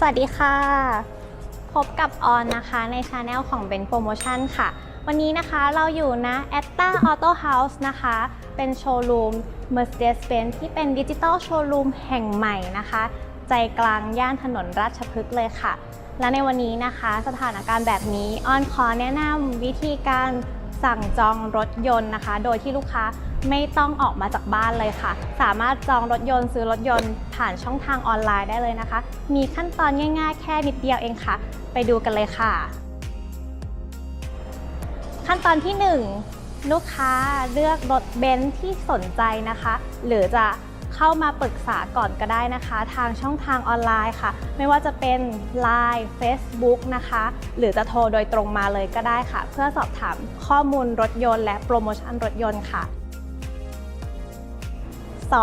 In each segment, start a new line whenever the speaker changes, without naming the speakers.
สวัสดีค่ะ พบกับออนนะคะในช anel ของ Ben Promotion ค่ะ วันนี้นะคะเราอยู่นะ a t t a Auto House นะคะ เป็นโชว์รูม Mercedes-Benz ที่เป็นดิจิตอลโชว์รูมแห่งใหม่นะคะ ใจกลางย่านถนนราชพฤกษ์เลยค่ะ และในวันนี้นะคะสถานการณ์แบบนี้ออนขอแนะนำวิธีการสั่งจองรถยนต์นะคะ โดยที่ลูกค้า ไม่ต้องออกมาจากบ้านเลยค่ะ สามารถจองรถยนต์ซื้อรถยนต์ผ่านช่องทางออนไลน์ได้เลยนะคะ มีขั้นตอนง่าย ๆ แค่นิดเดียวเองค่ะ ไปดูกันเลยค่ะ ขั้นตอนที่ 1 ลูกค้าเลือกรถเบนซ์ที่สนใจนะคะ หรือจะเข้ามาปรึกษาก่อนก็ได้นะคะ ทางช่องทางออนไลน์ค่ะ ไม่ว่าจะเป็น Line Facebook นะคะ หรือจะโทรโดยตรงมาเลยก็ได้ค่ะ เพื่อสอบถามข้อมูลรถยนต์และโปรโมชั่นรถยนต์ค่ะ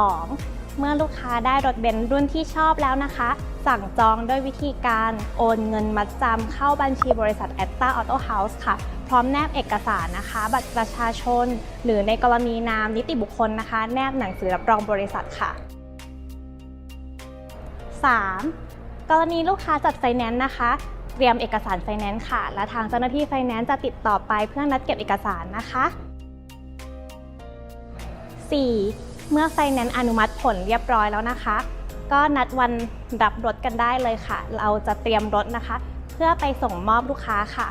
2. เมื่อลูกค้าได้รถเบนซ์รุ่นที่ชอบแล้วนะคะ สั่งจองด้วยวิธีการโอนเงินมัดจำเข้าบัญชีบริษัท a t t a Auto House ค่ะ พร้อมแนบเอกสารนะคะ บัตรประชาชน หรือในกรณีนามนิติบุคคลนะคะ แนบหนังสือรับรองบริษัทค่ะ 3. กรณีลูกค้าจัดไฟแนนซ์นะคะเตรียมเอกสารไฟแนนซ์ค่ะ และทางเจ้าหน้าที่ไฟแนนซ์จะติดต่อไปเพื่อนัดเก็บเอกสารนะคะ 4. เมื่อไฟแนนซ์อนุมัติผลเรียบร้อยแล้วนะคะ ก็นัดวันรับรถกันได้เลยค่ะ เราจะเตรียมรถนะคะ เพื่อไปส่งมอบลูกค้าค่ะ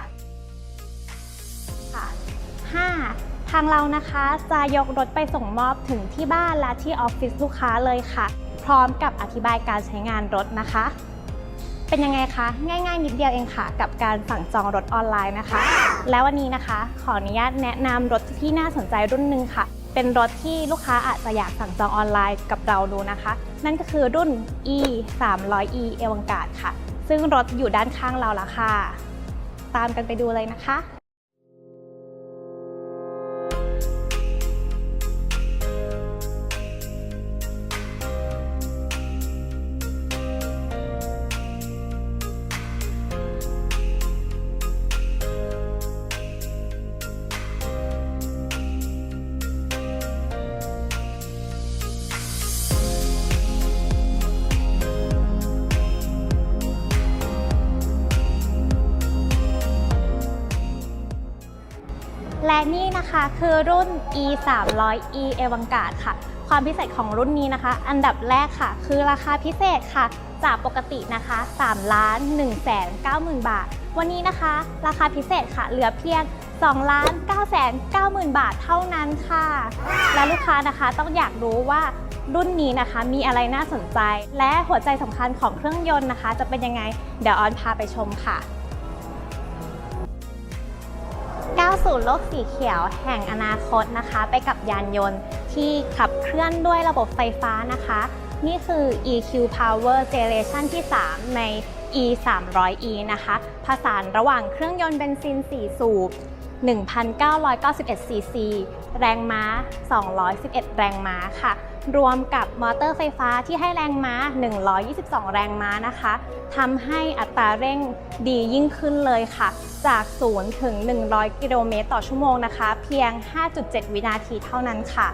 ค่ะ 5. ทางเรานะคะจะยกรถไปส่งมอบถึงที่บ้านและที่ออฟฟิศลูกค้าเลยค่ะ พร้อมกับอธิบายการใช้งานรถนะคะ เป็นยังไงคะง่าย ๆ นิดเดียวเองค่ะ กับการสั่งจองรถออนไลน์นะคะ แล้ววันนี้นะคะ ขออนุญาตแนะนำรถที่น่าสนใจรุ่นหนึ่งค่ะ เป็นรถที่ลูกค้าอาจจะอยากสั่งจองออนไลน์กับเราดูนะคะ นั่นก็คือรุ่น e 3 0 0 e เอวังกาดค่ะ ซึ่งรถอยู่ด้านข้างเราแล้วค่ะ ตามกันไปดูเลยนะคะ คะคือรุ่น e 3 0 0 e เอวังกาดค่ะ ความพิเศษของรุ่นนี้นะคะ อันดับแรกค่ะ คือราคาพิเศษค่ะ จากปกตินะคะ3ล้าน1แสน9หมื่นบาท วันนี้นะคะ ราคาพิเศษค่ะ เหลือเพียง2ล้าน9แสน9หมื่นบาทเท่านั้นค่ะ และลูกค้านะคะต้องอยากรู้ว่ารุ่นนี้นะคะมีอะไรน่าสนใจ และหัวใจสำคัญของเครื่องยนต์นะคะ จะเป็นยังไง เดี๋ยวออนพาไปชมค่ะ ก้าวสู่โลกสีเขียวแห่งอนาคตนะคะ ไปกับยานยนต์ที่ขับเคลื่อนด้วยระบบไฟฟ้านะคะ นี่คือ EQ Power Generation ที่ 3 ใน E 3 0 0 E นะคะผสานระหว่างเครื่องยนต์เบนซิน 4 สูบ 1,991 ซีซี แรงม้า 211 แรงม้าค่ะ รวมกับมอเตอร์ไฟฟ้าที่ให้แรงม้า 122 แรงม้านะคะทำให้อัตราเร่งดียิ่งขึ้นเลยค่ะ จาก 0 ถึง 100 กิโลเมตรต่อชั่วโมงนะคะ เพียง 5.7 วินาทีเท่านั้นค่ะ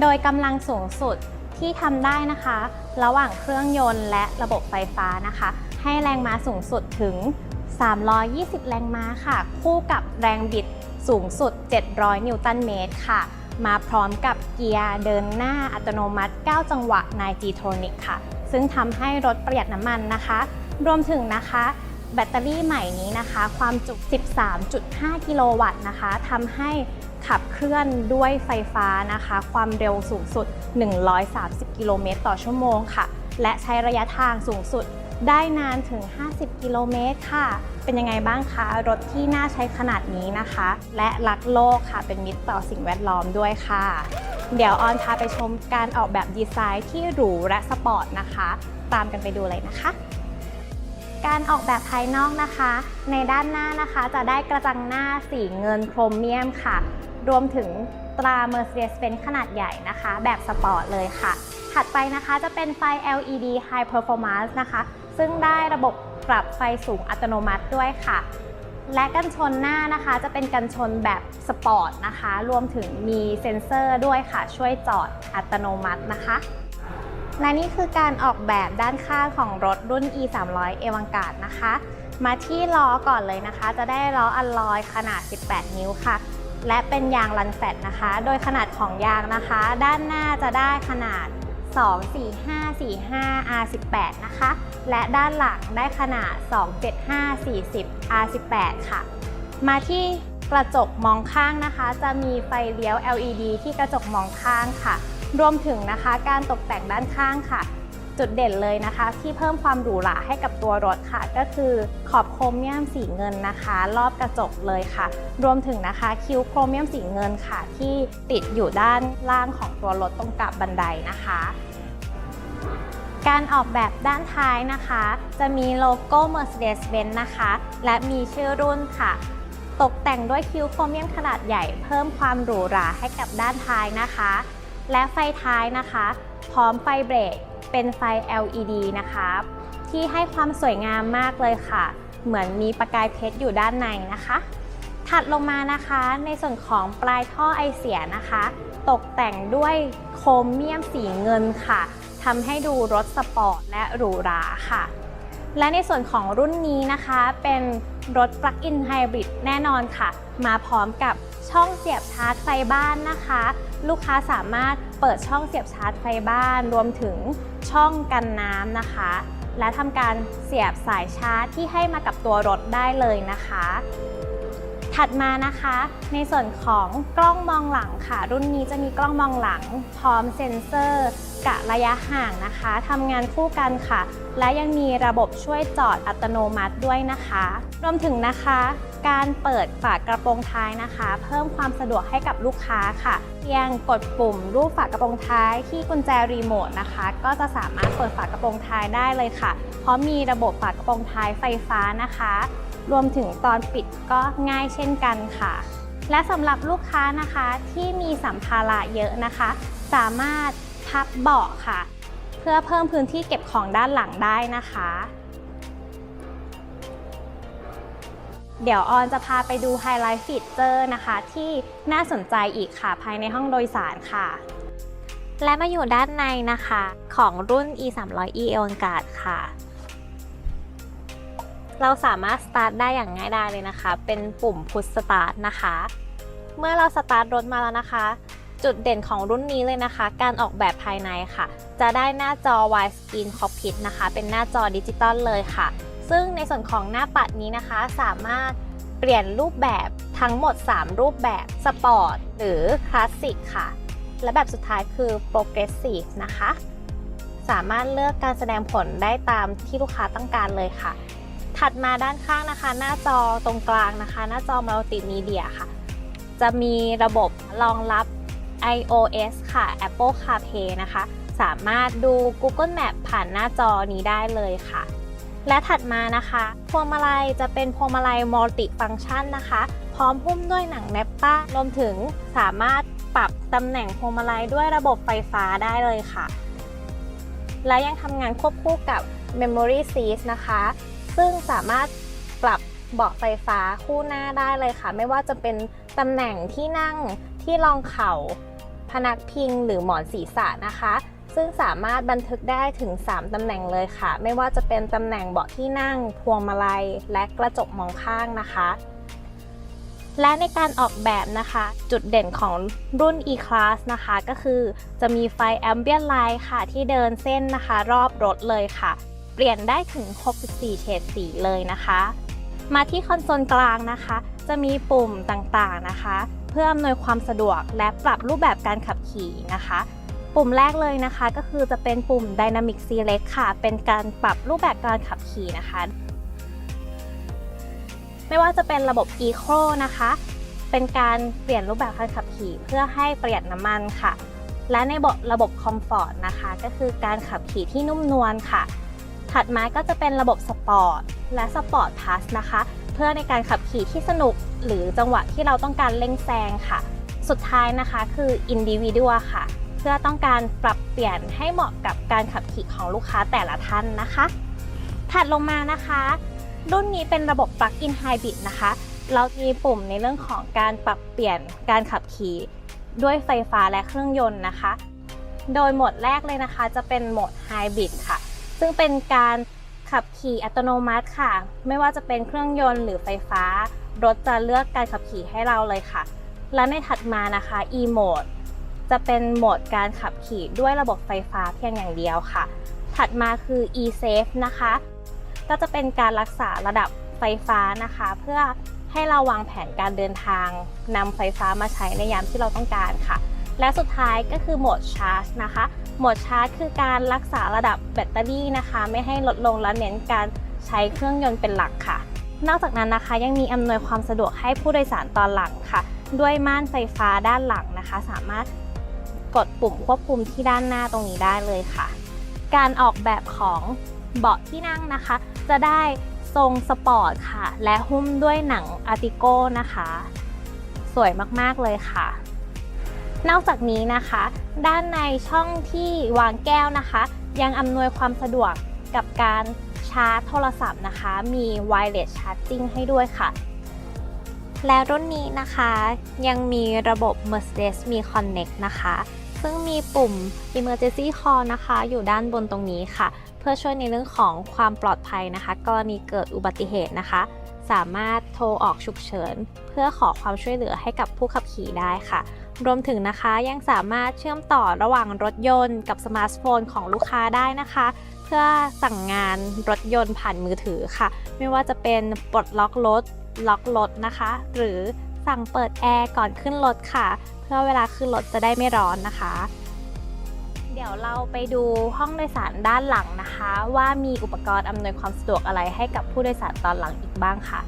โดยกำลังสูงสุดที่ทำได้นะคะ ระหว่างเครื่องยนต์และระบบไฟฟ้านะคะ ให้แรงม้าสูงสุดถึง 320 แรงม้าค่ะ คู่กับแรงบิดสูงสุด 700 นิวตันเมตรค่ะ มาพร้อมกับเกียร์เดินหน้าอัตโนมัติ 9 จังหวะใน G-Tronic ค่ะ ซึ่งทำให้รถประหยัดน้ำมันนะคะ รวมถึงนะคะแบตเตอรี่ใหม่นี้นะคะ ความจุ 13.5 กิโลวัตต์นะคะทำให้ขับเคลื่อนด้วยไฟฟ้านะคะ ความเร็วสูงสุด 130 กิโลเมตรต่อชั่วโมงค่ะ และใช้ระยะทางสูงสุด ได้นานถึง 50 กิโลเมตรค่ะ เป็นยังไงบ้างคะ รถที่น่าใช้ขนาดนี้นะคะ และรักโลกค่ะ เป็นมิตรต่อสิ่งแวดล้อมด้วยค่ะ เดี๋ยวออนพาไปชมการออกแบบดีไซน์ที่หรูและสปอร์ตนะคะ ตามกันไปดูเลยนะคะการออกแบบภายนอกนะคะ ในด้านหน้านะคะจะได้กระจังหน้าสีเงินโครเมียมค่ะ รวมถึงตรา Mercedes-Benz ขนาดใหญ่นะคะ แบบสปอร์ตเลยค่ะ ถัดไปนะคะจะเป็นไฟ LED High Performance นะคะ ซึ่งได้ระบบปรับไฟสูงอัตโนมัติด้วยค่ะ และกันชนหน้านะคะจะเป็นกันชนแบบสปอร์ตนะคะ รวมถึงมีเซ็นเซอร์ด้วยค่ะ ช่วยจอดอัตโนมัตินะคะ และนี่คือการออกแบบด้านข้างของรถรุ่น e 3 0 0 a v a n g a r d นะคะ มาที่ล้อก่อนเลยนะคะ จะได้ล้ออัลลอยขนาด 18 นิ้วค่ะและเป็นยางรันแฟตนะคะ โดยขนาดของยางนะคะ ด้านหน้าจะได้ขนาด 24545 R18 นะคะ และด้านหลังได้ขนาด 27540 R18 ค่ะ มาที่กระจกมองข้างนะคะ จะมีไฟเลี้ยว LED ที่กระจกมองข้างค่ะ รวมถึงนะคะการตกแต่งด้านข้างค่ะ จุดเด่นเลยนะคะ ที่เพิ่มความหรูหราให้กับตัวรถค่ะ ก็คือขอบโครเมียมสีเงินนะคะ รอบกระจกเลยค่ะ รวมถึงนะคะคิ้วโครเมียมสีเงินค่ะ ที่ติดอยู่ด้านล่างของตัวรถตรงกับบันไดนะคะการออกแบบด้านท้ายนะคะ จะมีโลโก้ Mercedes-Benz นะคะ และมีชื่อรุ่นค่ะ ตกแต่งด้วยคิ้วโครเมียมขนาดใหญ่ เพิ่มความหรูหราให้กับด้านท้ายนะคะ และไฟท้ายนะคะ พร้อมไฟเบรก เป็นไฟ LED นะคะที่ให้ความสวยงามมากเลยค่ะ เหมือนมีประกายเพชรอยู่ด้านในนะคะ ถัดลงมานะคะในส่วนของปลายท่อไอเสียนะคะ ตกแต่งด้วยโครเมียมสีเงินค่ะทำให้ดูรถสปอร์ตและหรูหราค่ะ และในส่วนของรุ่นนี้นะคะเป็นรถ Plug-in Hybrid แน่นอนค่ะ มาพร้อมกับช่องเสียบชาร์จไฟบ้านนะคะ ลูกค้าสามารถ เปิดช่องเสียบชาร์จไฟบ้าน รวมถึงช่องกันน้ำนะคะ และทำการเสียบสายชาร์จที่ให้มากับตัวรถได้เลยนะคะ ถัดมานะคะ ในส่วนของกล้องมองหลังค่ะ รุ่นนี้จะมีกล้องมองหลัง พร้อมเซ็นเซอร์ กะระยะห่างนะคะทำงานคู่กันค่ะ และยังมีระบบช่วยจอดอัตโนมัติด้วยนะคะ รวมถึงนะคะ การเปิดฝากระโปรงท้ายนะคะ เพิ่มความสะดวกให้กับลูกค้าค่ะ เพียงกดปุ่มรูปฝากระโปรงท้ายที่กุญแจรีโมทนะคะ ก็จะสามารถเปิดฝากระโปรงท้ายได้เลยค่ะ เพราะมีระบบฝากระโปรงท้ายไฟฟ้านะคะ รวมถึงตอนปิดก็ง่ายเช่นกันค่ะและสำหรับลูกค้านะคะที่มีสัมภาระเยอะนะคะ สามารถ พับเบาะค่ะ เพื่อเพิ่มพื้นที่เก็บของด้านหลังได้นะคะ เดี๋ยวออนจะพาไปดูไฮไลท์ฟีเจอร์นะคะ ที่น่าสนใจอีกค่ะภายในห้องโดยสารค่ะ และมาอยู่ด้านในนะคะ ของรุ่น e 3 0 0 e a v a n g a r d ค่ะเราสามารถสตาร์ทได้อย่างง่ายดายเลยนะคะ เป็นปุ่ม push start นะคะ เมื่อเราสตาร์ทรถมาแล้วนะคะ จุดเด่นของรุ่นนี้เลยนะคะ การออกแบบภายในค่ะ จะได้หน้าจอ widescreen cockpit นะคะ เป็นหน้าจอดิจิตอลเลยค่ะ ซึ่งในส่วนของหน้าปัดนี้นะคะ สามารถเปลี่ยนรูปแบบทั้งหมด 3 รูปแบบสปอร์ตหรือคลาสสิกค่ะ และแบบสุดท้ายคือ progressive นะคะ สามารถเลือกการแสดงผลได้ตามที่ลูกค้าต้องการเลยค่ะ ถัดมาด้านข้างนะคะ หน้าจอตรงกลางนะคะ หน้าจอมัลติมีเดียค่ะ จะมีระบบรองรับ iOS ค่ะ Apple CarPlay นะคะ สามารถดู Google Map ผ่านหน้าจอนี้ได้เลยค่ะ และถัดมานะคะพวงมาลัยจะเป็นพวงมาลัยมัลติฟัง c t ชันนะคะ พร้อมหุ้มด้วยหนังแนปป้ารวมถึงสามารถปรับตำแหน่งพวงมาลัยด้วยระบบไฟฟ้าได้เลยค่ะ และยังทำงานควบคู่กับ Memory Seat นะคะ ซึ่งสามารถปรับเบาะไฟฟ้าคู่หน้าได้เลยค่ะ ไม่ว่าจะเป็นตำแหน่งที่นั่ง ที่รองเข่า พนักพิงหรือหมอนศีรษะนะคะ ซึ่งสามารถบันทึกได้ถึง 3 ตำแหน่งเลยค่ะ ไม่ว่าจะเป็นตำแหน่งเบาะที่นั่ง พวงมาลัย และกระจกมองข้างนะคะและในการออกแบบนะคะ จุดเด่นของรุ่น E-Class นะคะ ก็คือจะมีไฟ Ambient Light ค่ะ ที่เดินเส้นนะคะ รอบรถเลยค่ะ เปลี่ยนได้ถึง 64 เฉดสีเลยนะคะ มาที่คอนโซลกลางนะคะ จะมีปุ่มต่างๆนะคะ เพื่ออำนวยความสะดวกและปรับรูปแบบการขับขี่นะคะ ปุ่มแรกเลยนะคะก็คือจะเป็นปุ่ม Dynamic Select ค่ะ เป็นการปรับรูปแบบการขับขี่นะคะ ไม่ว่าจะเป็นระบบ Eco นะคะ เป็นการเปลี่ยนรูปแบบการขับขี่ เพื่อให้ประหยัดน้ำมันค่ะ และในระบบ Comfort นะคะ ก็คือการขับขี่ที่นุ่มนวลค่ะ ถัดมาก็จะเป็นระบบสปอร์ตและสปอร์ตพลัสนะคะ เพื่อในการขับขี่ที่สนุกหรือจังหวะที่เราต้องการเร่งแซงค่ะ สุดท้ายนะคะคือ Individual ค่ะ เพื่อต้องการปรับเปลี่ยนให้เหมาะกับการขับขี่ของลูกค้าแต่ละท่านนะคะ ถัดลงมานะคะ รุ่นนี้เป็นระบบ Plug-in Hybrid นะคะ เรามีปุ่มในเรื่องของการปรับเปลี่ยนการขับขี่ด้วยไฟฟ้าและเครื่องยนต์นะคะ โดยโหมดแรกเลยนะคะ จะเป็นโหมด Hybrid ค่ะ ซึ่งเป็นการ ขับขี่อัตโนมัติค่ะ ไม่ว่าจะเป็นเครื่องยนต์หรือไฟฟ้า รถจะเลือกการขับขี่ให้เราเลยค่ะ และในถัดมานะคะ e mode จะเป็นโหมดการขับขี่ด้วยระบบไฟฟ้าเพียงอย่างเดียวค่ะ ถัดมาคือ e safe นะคะ ก็จะเป็นการรักษาระดับไฟฟ้านะคะ เพื่อให้เราวางแผนการเดินทางนำไฟฟ้ามาใช้ในยามที่เราต้องการค่ะ และสุดท้ายก็คือโหมดชาร์จนะคะ โหมดชาร์จคือการรักษาระดับแบตเตอรี่นะคะ ไม่ให้ลดลงและเน้นการใช้เครื่องยนต์เป็นหลักค่ะ นอกจากนั้นนะคะยังมีอำนวยความสะดวกให้ผู้โดยสารตอนหลังค่ะ ด้วยม่านไฟฟ้าด้านหลังนะคะ สามารถกดปุ่มควบคุมที่ด้านหน้าตรงนี้ได้เลยค่ะ การออกแบบของเบาะที่นั่งนะคะ จะได้ทรงสปอร์ตค่ะ และหุ้มด้วยหนังอาร์ติโก้นะคะ สวยมาก ๆ เลยค่ะ นอกจากนี้นะคะ ด้านในช่องที่วางแก้วนะคะ ยังอำนวยความสะดวกกับการชาร์จโทรศัพท์นะคะ มี wireless charging ให้ด้วยค่ะ และรุ่นนี้นะคะยังมีระบบ Mercedes Me Connect นะคะ ซึ่งมีปุ่ม Emergency Call นะคะ อยู่ด้านบนตรงนี้ค่ะ เพื่อช่วยในเรื่องของความปลอดภัยนะคะ กรณีเกิดอุบัติเหตุนะคะ สามารถโทรออกฉุกเฉิน เพื่อขอความช่วยเหลือให้กับผู้ขับขี่ได้ค่ะ รวมถึงนะคะยังสามารถเชื่อมต่อระหว่างรถยนต์กับสมาร์ทโฟนของลูกค้าได้นะคะ เพื่อสั่งงานรถยนต์ผ่านมือถือค่ะ ไม่ว่าจะเป็นปลดล็อกรถ ล็อกรถนะคะ หรือสั่งเปิดแอร์ก่อนขึ้นรถค่ะ เพื่อเวลาขึ้นรถจะได้ไม่ร้อนนะคะ เดี๋ยวเราไปดูห้องโดยสารด้านหลังนะคะ ว่ามีอุปกรณ์อำนวยความสะดวกอะไรให้กับผู้โดยสารตอนหลังอีกบ้างค่ะ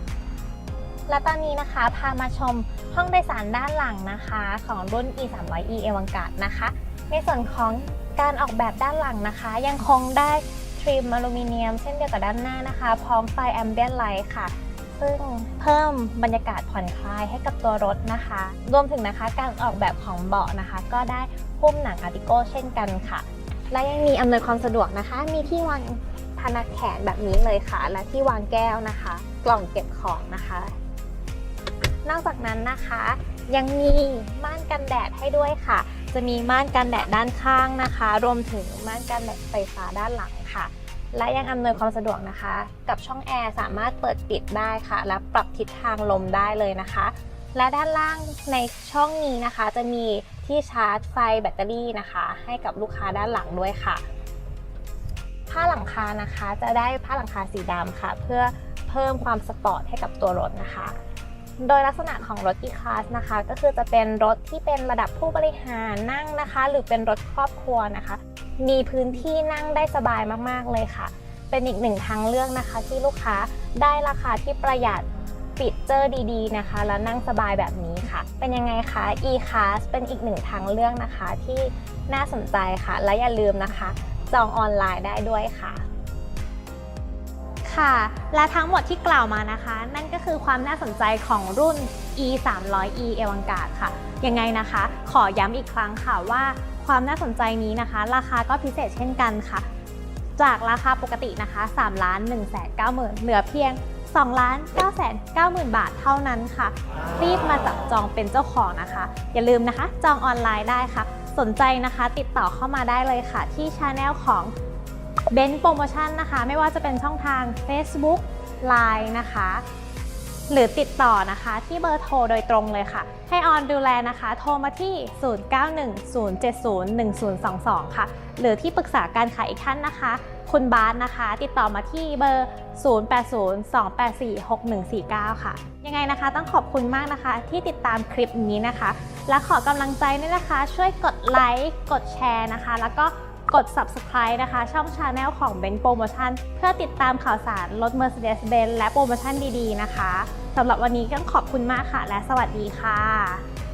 และตอนนี้นะคะพามาชมห้องโดยสารด้านหลังนะคะ ของรุ่น e 3 0 0 e เอวังกาดนะคะ ในส่วนของการออกแบบด้านหลังนะคะ ยังคงได้ทริมอลูมิเนียมเช่นเดียวกับด้านหน้านะคะ พร้อมไฟแอมเบียนไลท์ค่ะ ซึ่งเพิ่มบรรยากาศผ่อนคลายให้กับตัวรถนะคะ รวมถึงนะคะการออกแบบของเบาะนะคะ ก็ได้หุ้มหนังอาร์ติโกเช่นกันค่ะ และยังมีอำนวยความสะดวกนะคะ มีที่วางพนักแขนแบบนี้เลยค่ะ และที่วางแก้วนะคะ กล่องเก็บของนะคะ นอกจากนั้นนะคะ ยังมีม่านกันแดดให้ด้วยค่ะ จะมีม่านกันแดดด้านข้างนะคะ รวมถึงม่านกันแดดไฟฟ้าด้านหลังค่ะ และยังอำนวยความสะดวกนะคะ กับช่องแอร์สามารถเปิดปิดได้ค่ะ และปรับทิศทางลมได้เลยนะคะ และด้านล่างในช่องนี้นะคะ จะมีที่ชาร์จไฟแบตเตอรี่นะคะ ให้กับลูกค้าด้านหลังด้วยค่ะผ้าหลังคานะคะ จะได้ผ้าหลังคาสีดำค่ะ เพื่อเพิ่มความสปอร์ตให้กับตัวรถนะคะ โดยลักษณะของรถ E-Class นะคะ ก็คือจะเป็นรถที่เป็นระดับผู้บริหารนั่งนะคะ หรือเป็นรถครอบครัวนะคะ มีพื้นที่นั่งได้สบายมากๆเลยค่ะ เป็นอีกหนึ่งทางเลือกนะคะ ที่ลูกค้าได้ราคาที่ประหยัดฟีเจอร์ดีๆนะคะ แล้วนั่งสบายแบบนี้ค่ะ เป็นยังไงคะ E-Class เป็นอีกหนึ่งทางเลือกนะคะที่น่าสนใจค่ะ และอย่าลืมนะคะ จองออนไลน์ได้ด้วยค่ะ ค่ะ และทั้งหมดที่กล่าวมานะคะ นั่นก็คือความน่าสนใจของรุ่น e 3 0 0 e เอวังกาดค่ะ ยังไงนะคะ ขอย้ำอีกครั้งค่ะว่าความน่าสนใจนี้นะคะ ราคาก็พิเศษเช่นกันค่ะ จากราคาปกตินะคะ3ล้าน1 9 0 0 0 0เหลือเพียง2ล้าน9 9 0 0 0 บาทเท่านั้นค่ะ รีบมาจับจองเป็นเจ้าของนะคะ อย่าลืมนะคะ จองออนไลน์ได้ค่ะ สนใจนะคะ ติดต่อเข้ามาได้เลยค่ะ ที่ช anel ของ เบนโปรโมชั่นนะคะ ไม่ว่าจะเป็นช่องทาง Facebook Line นะคะ หรือติดต่อนะคะที่เบอร์โทรโดยตรงเลยค่ะ ให้ออนดูแลนะคะ โทรมาที่ 0910701022 ค่ะ หรือที่ปรึกษาการขายอีกท่านนะคะ คุณบาสนะคะ ติดต่อมาที่เบอร์ 0802846149 ค่ะ ยังไงนะคะ ต้องขอบคุณมากนะคะ ที่ติดตามคลิปนี้นะคะ และขอกำลังใจด้วยนะคะ ช่วยกดไลค์กดแชร์นะคะ แล้วก็ กด subscribe นะคะ ช่อง Channel ของ b e n Promotion เพื่อติดตามข่าวสารรถ Mercedes-Benz และโปรโมชั่นดีๆนะคะสำหรับวันนี้ก็ขอบคุณมากค่ะ และสวัสดีค่ะ